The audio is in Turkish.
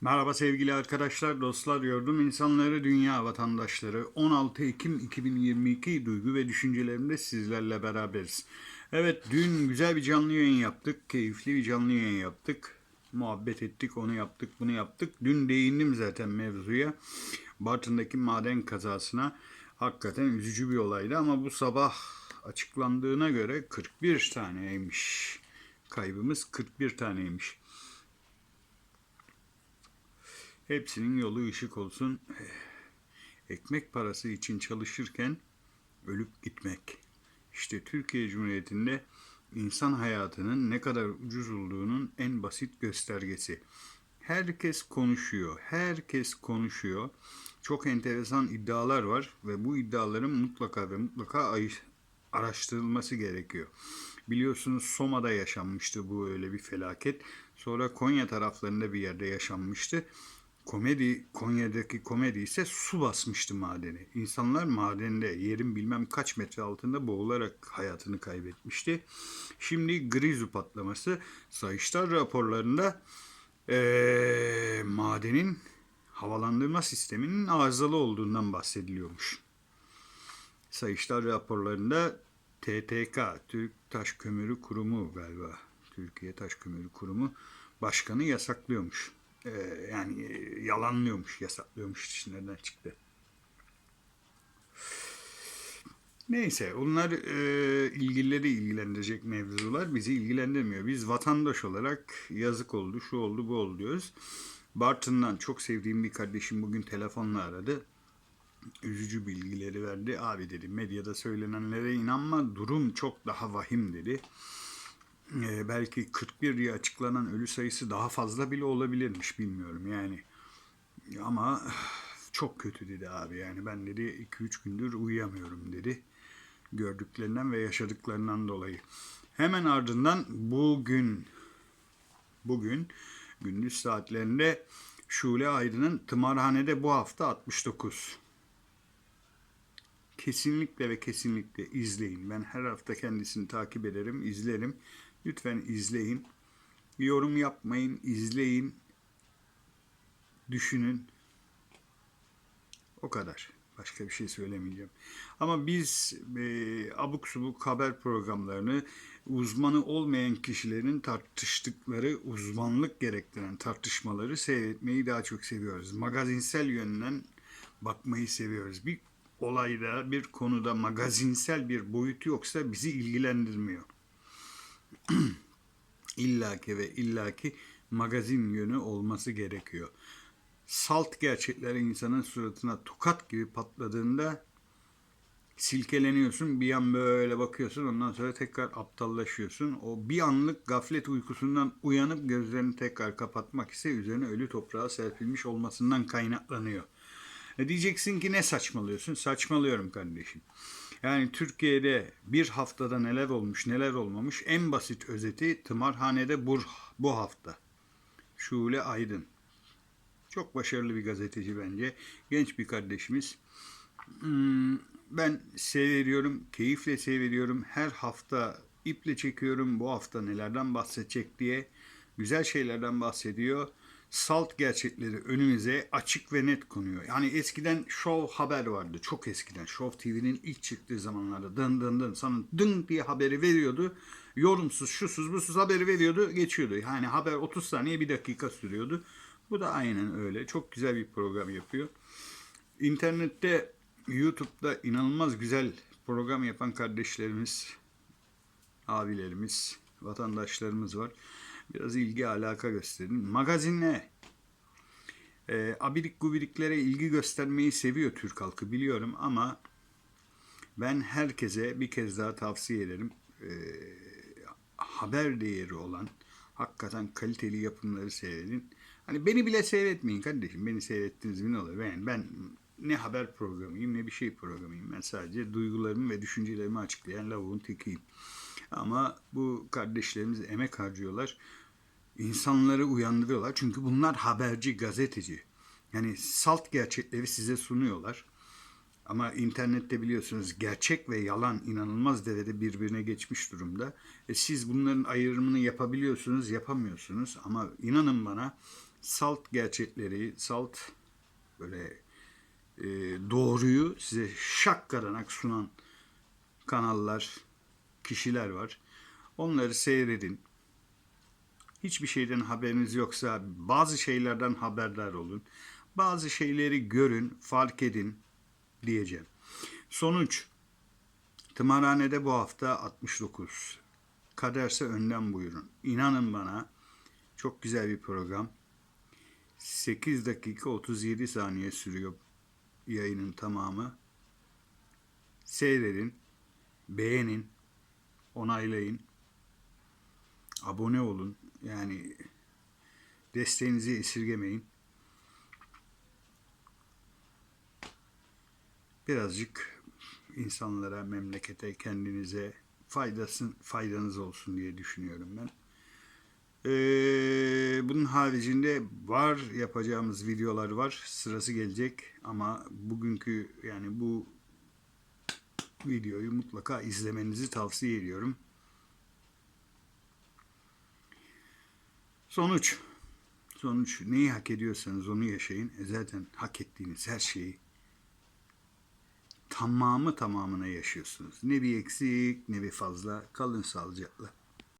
Merhaba sevgili arkadaşlar, dostlar, yurdum insanları, dünya vatandaşları. 16 Ekim 2022 duygu ve düşüncelerimde sizlerle beraberiz. Evet, dün güzel bir canlı yayın yaptık, keyifli bir canlı yayın yaptık. Muhabbet ettik, onu yaptık, bunu yaptık. Dün değindim zaten mevzuya. Bartın'daki maden kazasına. Hakikaten üzücü bir olaydı ama bu sabah açıklandığına göre 41 taneymiş. Kaybımız 41 taneymiş. Hepsinin yolu ışık olsun. Ekmek parası için çalışırken ölüp gitmek. İşte Türkiye Cumhuriyeti'nde insan hayatının ne kadar ucuz olduğunun en basit göstergesi. Herkes konuşuyor, herkes konuşuyor. Çok enteresan iddialar var ve bu iddiaların mutlaka ve mutlaka araştırılması gerekiyor. Biliyorsunuz Soma'da yaşanmıştı bu öyle bir felaket. Sonra Konya taraflarında bir yerde yaşanmıştı. Komedi, Konya'daki komedi ise su basmıştı madeni. İnsanlar madende yerin bilmem kaç metre altında boğularak hayatını kaybetmişti. Şimdi Grizu patlaması Sayıştay raporlarında eee, madenin havalandırma sisteminin arızalı olduğundan bahsediliyormuş. Sayıştay raporlarında TTK, Türk Taş Kömürü Kurumu galiba, Türkiye Taş Kömürü Kurumu başkanı yasaklıyormuş. Ee, yani e, yalanlıyormuş, yasaklıyormuş nereden çıktı. Neyse onlar e, ilgilileri ilgilendirecek mevzular bizi ilgilendirmiyor. Biz vatandaş olarak yazık oldu, şu oldu, bu oldu diyoruz. Bartın'dan çok sevdiğim bir kardeşim bugün telefonla aradı. Üzücü bilgileri verdi. Abi dedi medyada söylenenlere inanma durum çok daha vahim dedi. Ee, belki 41 diye açıklanan ölü sayısı daha fazla bile olabilirmiş bilmiyorum yani. Ama çok kötü dedi abi yani ben dedi 2-3 gündür uyuyamıyorum dedi. Gördüklerinden ve yaşadıklarından dolayı. Hemen ardından bugün bugün gündüz saatlerinde Şule Aydın'ın tımarhanede bu hafta 69. Kesinlikle ve kesinlikle izleyin. Ben her hafta kendisini takip ederim, izlerim. Lütfen izleyin. Yorum yapmayın, izleyin. Düşünün. O kadar. Başka bir şey söylemeyeceğim. Ama biz e, abuk subuk haber programlarını uzmanı olmayan kişilerin tartıştıkları uzmanlık gerektiren tartışmaları seyretmeyi daha çok seviyoruz. Magazinsel yönden bakmayı seviyoruz. Bir olayda, bir konuda magazinsel bir boyutu yoksa bizi ilgilendirmiyor. illaki ve illaki magazin yönü olması gerekiyor. Salt gerçekler insanın suratına tokat gibi patladığında silkeleniyorsun. Bir an böyle bakıyorsun. Ondan sonra tekrar aptallaşıyorsun. O bir anlık gaflet uykusundan uyanıp gözlerini tekrar kapatmak ise üzerine ölü toprağa serpilmiş olmasından kaynaklanıyor. E diyeceksin ki ne saçmalıyorsun? Saçmalıyorum kardeşim. Yani Türkiye'de bir haftada neler olmuş neler olmamış en basit özeti tımarhanede bu, bu hafta. Şule Aydın. Çok başarılı bir gazeteci bence. Genç bir kardeşimiz. Hmm, Ben seyrediyorum, keyifle seyrediyorum. Her hafta iple çekiyorum. Bu hafta nelerden bahsedecek diye. Güzel şeylerden bahsediyor. Salt gerçekleri önümüze açık ve net konuyor. Yani eskiden Show Haber vardı. Çok eskiden. Show TV'nin ilk çıktığı zamanlarda dın dın dın sana dın diye haberi veriyordu. Yorumsuz, şusuz, busuz haberi veriyordu, geçiyordu. Yani haber 30 saniye, bir dakika sürüyordu. Bu da aynen öyle. Çok güzel bir program yapıyor. İnternette, YouTube'da inanılmaz güzel program yapan kardeşlerimiz, abilerimiz, vatandaşlarımız var. Biraz ilgi alaka gösterin. Magazin ne? Ee, abidik gubiriklere ilgi göstermeyi seviyor Türk halkı biliyorum ama ben herkese bir kez daha tavsiye ederim. Ee, haber değeri olan hakikaten kaliteli yapımları seyredin. Hani beni bile seyretmeyin kardeşim. Beni seyrettiniz mi ne olur? Ben, ben ne haber programıyım ne bir şey programıyım. Ben sadece duygularımı ve düşüncelerimi açıklayan lavuğun tekiyim. Ama bu kardeşlerimiz emek harcıyorlar. İnsanları uyandırıyorlar. Çünkü bunlar haberci, gazeteci. Yani salt gerçekleri size sunuyorlar. Ama internette biliyorsunuz gerçek ve yalan inanılmaz derecede birbirine geçmiş durumda. E siz bunların ayrımını yapabiliyorsunuz, yapamıyorsunuz. Ama inanın bana salt gerçekleri, salt böyle e, doğruyu size şakkaranak sunan kanallar, kişiler var. Onları seyredin. Hiçbir şeyden haberiniz yoksa bazı şeylerden haberdar olun. Bazı şeyleri görün, fark edin diyeceğim. Sonuç Tımarhanede bu hafta 69. Kaderse önden buyurun. İnanın bana çok güzel bir program. 8 dakika 37 saniye sürüyor yayının tamamı. Seyredin, beğenin, onaylayın, abone olun. Yani desteğinizi esirgemeyin. Birazcık insanlara, memlekete, kendinize faydasın, faydanız olsun diye düşünüyorum ben. Ee, bunun haricinde var yapacağımız videolar var. Sırası gelecek ama bugünkü yani bu videoyu mutlaka izlemenizi tavsiye ediyorum. Sonuç. Sonuç neyi hak ediyorsanız onu yaşayın. E zaten hak ettiğiniz her şeyi tamamı tamamına yaşıyorsunuz. Ne bir eksik ne bir fazla. Kalın sağlıcakla.